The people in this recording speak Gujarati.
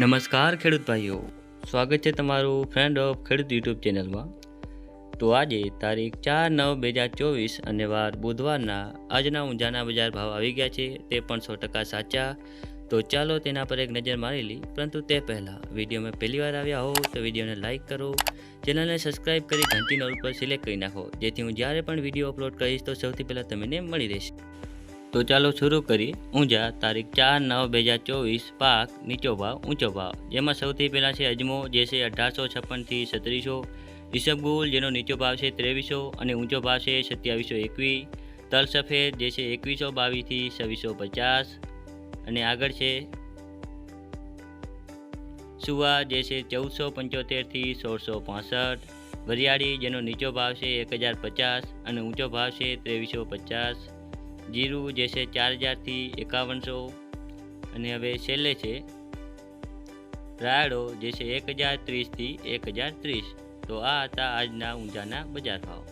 નમસ્કાર ખેડૂત ભાઈઓ. સ્વાગત છે તમારું ફ્રેન્ડ ઓફ ખેડૂત યુટ્યુબ ચેનલમાં. તો આજે તારીખ ચાર નવ બે હજાર ચોવીસ અને વાર બુધવારના આજના ઊંઝાના બજાર ભાવ આવી ગયા છે, તે પણ સો ટકા સાચા. તો ચાલો તેના પર એક નજર મારી લઈ પરંતુ તે પહેલાં વિડીયોમાં પહેલી વાર આવ્યા હો તો વિડીયોને લાઇક કરો, ચેનલને સબસ્ક્રાઇબ કરી ઘંટીના ઉપર સિલેક્ટ કરી નાખો, જેથી હું જ્યારે પણ વીડિયો અપલોડ કરીશ તો સૌથી પહેલાં તમને મળી રહેશે તો ચાલો શરૂ કરી ઊંઝા, તારીખ ચાર નવ બે હજાર ચોવીસ, પાક, નીચો ભાવ, ઊંચો ભાવ. જેમાં સૌથી પહેલાં છે અજમો, જે છે અઢારસો છપ્પનથી સત્રીસો. ઈસબગુલ જેનો નીચો ભાવ છે ત્રેવીસો અને ઊંચો ભાવ છે સત્યાવીસો એકવીસ તલ સફેદ, જે છે એકવીસો બાવીસથી છવ્વીસો પચાસ. અને આગળ છે સુવા, જે છે ચૌદસો પંચોતેરથી સોળસો પાસઠ. વરિયાળી, જેનો નીચો ભાવ છે એક હજાર પચાસ અને ઊંચો ભાવ છે ત્રેવીસો પચાસ. જીરું જે છે ચાર હજારથી એકાવનસો અને હવે છેલ્લે છે રાયડો જે છે એક હજાર ત્રીસથી એક હજાર ત્રીસ. તો આ હતા આજના ઊંઝાના બજાર ભાવ.